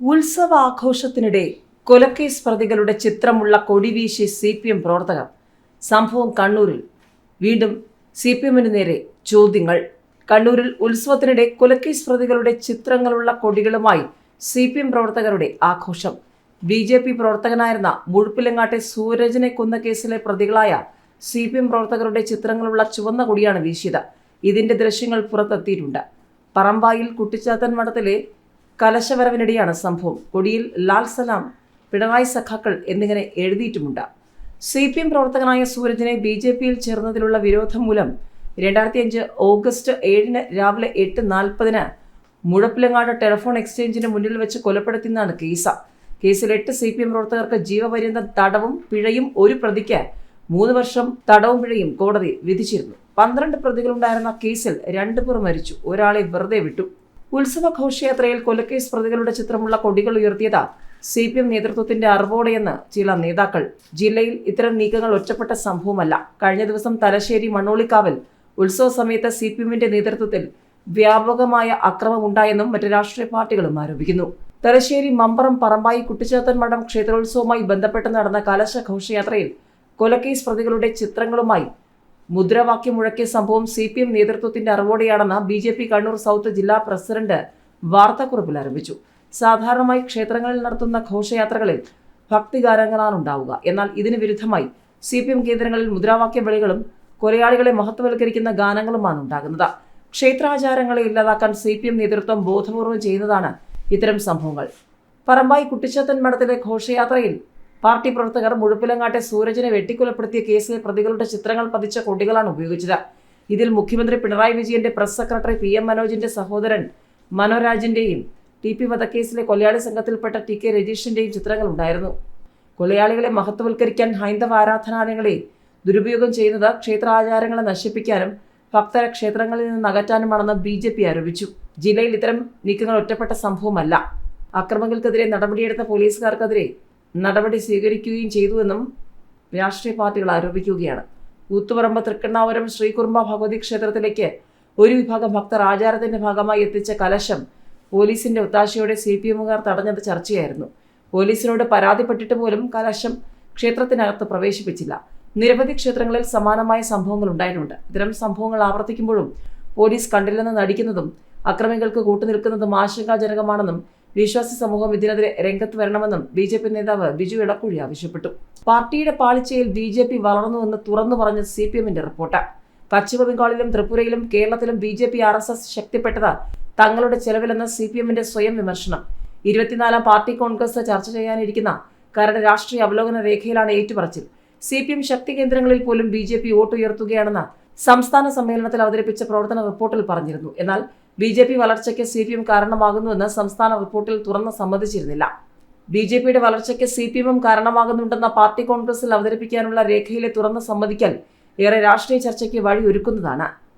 ഉത്സവാഘോഷത്തിനിടെ കൊലക്കേസ് പ്രതികളുടെ ചിത്രമുള്ള കൊടിവീശി സി പി എം പ്രവർത്തകർ. സംഭവം കണ്ണൂരിൽ. വീണ്ടും സി പി എമ്മിന് നേരെ ചോദ്യങ്ങൾ. കണ്ണൂരിൽ ഉത്സവത്തിനിടെ കൊലക്കേസ് പ്രതികളുടെ ചിത്രങ്ങളുള്ള കൊടികളുമായി സി പി എം പ്രവർത്തകരുടെ ആഘോഷം. ബി ജെ പി പ്രവർത്തകനായിരുന്ന മുഴുപ്പിലങ്ങാട്ടെ സൂരജിനെ കൊന്ന കേസിലെ പ്രതികളായ സി പി എം പ്രവർത്തകരുടെ ചിത്രങ്ങളുള്ള ചുവന്ന കൊടിയാണ് വീശിയത്. ഇതിന്റെ ദൃശ്യങ്ങൾ പുറത്തെത്തിയിട്ടുണ്ട്. പറമ്പായിൽ കുട്ടിച്ചാത്തൻ മഠത്തിലെ കലശവരവിനിടെയാണ് സംഭവം. കൊടിയിൽ ലാൽ സലാം പിണറായി സഖാക്കൾ എന്നിങ്ങനെ എഴുതിയിട്ടുമുണ്ട്. സി പി എം പ്രവർത്തകനായ സൂരജിനെ ബി ജെ പിയിൽ ചേർന്നതിലുള്ള വിരോധം മൂലം രണ്ടായിരത്തി അഞ്ച് ഓഗസ്റ്റ് ഏഴിന് രാവിലെ എട്ട് നാൽപ്പതിന് മുഴപ്പിലങ്ങാട് ടെലഫോൺ എക്സ്ചേഞ്ചിന് മുന്നിൽ വെച്ച് കൊലപ്പെടുത്തിയെന്നാണ് കേസ്. കേസിൽ എട്ട് സി പി എം പ്രവർത്തകർക്ക് ജീവപര്യന്തം തടവും പിഴയും ഒരു പ്രതിക്ക് മൂന്ന് വർഷം തടവും പിഴയും കോടതി വിധിച്ചിരുന്നു. പന്ത്രണ്ട് പ്രതികളുണ്ടായിരുന്ന കേസിൽ രണ്ടുപേർ മരിച്ചു. ഒരാളെ വെറുതെ വിട്ടു. ഉത്സവ ഘോഷയാത്രയിൽ കൊലക്കേസ് പ്രതികളുടെ ചിത്രമുള്ള കൊടികൾ ഉയർത്തിയത് സി പി എം നേതൃത്വത്തിന്റെ അറിവോടെയെന്ന് ചില നേതാക്കൾ. ജില്ലയിൽ ഇത്തരം നീക്കങ്ങൾ ഒറ്റപ്പെട്ട സംഭവമല്ല. കഴിഞ്ഞ ദിവസം തലശ്ശേരി മണ്ണോളിക്കാവിൽ ഉത്സവ സമയത്ത് സി പി എമ്മിന്റെ നേതൃത്വത്തിൽ വ്യാപകമായ അക്രമം ഉണ്ടായെന്നും മറ്റ് രാഷ്ട്രീയ പാർട്ടികളും ആരോപിക്കുന്നു. തലശ്ശേരി മമ്പറം പറമ്പായി കുട്ടിച്ചാത്തൻ മഠം ക്ഷേത്രോത്സവവുമായി ബന്ധപ്പെട്ട് നടന്ന കലശ ഘോഷയാത്രയിൽ കൊലക്കേസ് പ്രതികളുടെ ചിത്രങ്ങളുമായി മുദ്രാവാക്യം മുഴക്കിയ സംഭവം സി പി എം നേതൃത്വത്തിന്റെ അറിവോടെയാണെന്ന് B J P Kannur south ജില്ലാ പ്രസിഡന്റ് വാർത്താക്കുറിപ്പിൽ ആരംഭിച്ചു. സാധാരണമായി ക്ഷേത്രങ്ങളിൽ നടത്തുന്ന ഘോഷയാത്രകളിൽ ഭക്തിഗാനങ്ങളാണ് ഉണ്ടാവുക. എന്നാൽ ഇതിന് വിരുദ്ധമായി സി പി എം കേന്ദ്രങ്ങളിൽ മുദ്രാവാക്യ വിളികളും കൊലയാളികളെ മഹത്വവൽക്കരിക്കുന്ന ഗാനങ്ങളുമാണ് ഉണ്ടാകുന്നത്. ക്ഷേത്രാചാരങ്ങളെ ഇല്ലാതാക്കാൻ സി പി എം നേതൃത്വം ബോധപൂർവം ചെയ്യുന്നതാണ് ഇത്തരം സംഭവങ്ങൾ. പറമ്പായി കുട്ടിച്ചാത്തൻ മഠത്തിലെ ഘോഷയാത്രയിൽ പാർട്ടി പ്രവർത്തകർ മുഴുപ്പിലങ്ങാട്ടെ സൂരജിനെ വെട്ടിക്കൊലപ്പെടുത്തിയ കേസിലെ പ്രതികളുടെ ചിത്രങ്ങൾ പതിച്ച കൊടികളാണ് ഉപയോഗിച്ചത്. ഇതിൽ മുഖ്യമന്ത്രി പിണറായി വിജയന്റെ പ്രസ് സെക്രട്ടറി പി എം മനോജിന്റെ സഹോദരൻ മനോരാജിന്റെയും ടി പി വധക്കേസിലെ കൊലയാളി സംഘത്തിൽപ്പെട്ട ടി കെ രജീഷിന്റെയും ചിത്രങ്ങൾ ഉണ്ടായിരുന്നു. കൊലയാളികളെ മഹത്വവൽക്കരിക്കാൻ ഹൈന്ദവ ആരാധനാലയങ്ങളെ ദുരുപയോഗം ചെയ്യുന്നത് ക്ഷേത്രാചാരങ്ങളെ നശിപ്പിക്കാനും ഭക്തരെ ക്ഷേത്രങ്ങളിൽ നിന്ന് അകറ്റാനുമാണെന്ന് ബി ജെ പി ആരോപിച്ചു. ജില്ലയിൽ ഇത്തരം നീക്കങ്ങൾ ഒറ്റപ്പെട്ട സംഭവമല്ല. അക്രമങ്ങൾക്കെതിരെ നടപടിയെടുത്ത പോലീസുകാർക്കെതിരെ നടപടി സ്വീകരിക്കുകയും ചെയ്തുവെന്നും രാഷ്ട്രീയ പാർട്ടികൾ ആരോപിക്കുകയാണ്. കൂത്തുപറമ്പ് തൃക്കണ്ണാപുരം ശ്രീകുർമ്മ ഭഗവതി ക്ഷേത്രത്തിലേക്ക് ഒരു വിഭാഗം ഭക്തർ ആചാരത്തിന്റെ ഭാഗമായി എത്തിച്ച കലശം പോലീസിന്റെ ഒത്താശയോടെ സി പി എമ്മുകാർ തടഞ്ഞത് ചർച്ചയായിരുന്നു. പോലീസിനോട് പരാതിപ്പെട്ടിട്ട് പോലും കലശം ക്ഷേത്രത്തിനകത്ത് പ്രവേശിപ്പിച്ചില്ല. നിരവധി ക്ഷേത്രങ്ങളിൽ സമാനമായ സംഭവങ്ങൾ ഉണ്ടായിട്ടുണ്ട്. ഇത്തരം സംഭവങ്ങൾ ആവർത്തിക്കുമ്പോഴും പോലീസ് കണ്ടില്ലെന്ന് നടിക്കുന്നതും അക്രമികൾക്ക് കൂട്ടുനിൽക്കുന്നതും ആശങ്കാജനകമാണെന്നും വിശ്വാസി സമൂഹം ഇതിനെതിരെ രംഗത്ത് വരണമെന്നും ബി ജെ പി നേതാവ് ബിജു ഇടക്കുഴി ആവശ്യപ്പെട്ടു. പാർട്ടിയുടെ പാളിച്ചയിൽ ബി ജെ പി വളർന്നുവെന്ന് തുറന്നു പറഞ്ഞ സി പി എമ്മിന്റെ റിപ്പോർട്ട്. പശ്ചിമ ബംഗാളിലും ത്രിപുരയിലും കേരളത്തിലും B J P R S S ശക്തിപ്പെട്ടത് തങ്ങളുടെ ചെലവിലെന്ന സി പി എമ്മിന്റെ സ്വയം വിമർശനം. ഇരുപത്തിനാലാം പാർട്ടി കോൺഗ്രസ് ചർച്ച ചെയ്യാനിരിക്കുന്ന കരട് രാഷ്ട്രീയ അവലോകന രേഖയിലാണ് ഏറ്റുപറച്ചിൽ. സി പി എം ശക്തി കേന്ദ്രങ്ങളിൽ പോലും ബി ജെ പി വോട്ടുയർത്തുകയാണെന്ന് സംസ്ഥാന സമ്മേളനത്തിൽ അവതരിപ്പിച്ച പ്രവർത്തന റിപ്പോർട്ടിൽ പറഞ്ഞിരുന്നു. എന്നാൽ ബി ജെ പി വളർച്ചയ്ക്ക് സി പി എം കാരണമാകുന്നുവെന്ന് സംസ്ഥാന റിപ്പോർട്ടിൽ തുറന്ന് സമ്മതിച്ചിരുന്നില്ല. ബി ജെ പിയുടെ വളർച്ചയ്ക്ക് സി പി എമ്മും കാരണമാകുന്നുണ്ടെന്ന പാർട്ടി കോൺഗ്രസിൽ അവതരിപ്പിക്കാനുള്ള രേഖയിലെ തുറന്ന് സമ്മതിക്കൽ ഏറെ രാഷ്ട്രീയ ചർച്ചയ്ക്ക് വഴി ഒരുക്കുന്നതാണ്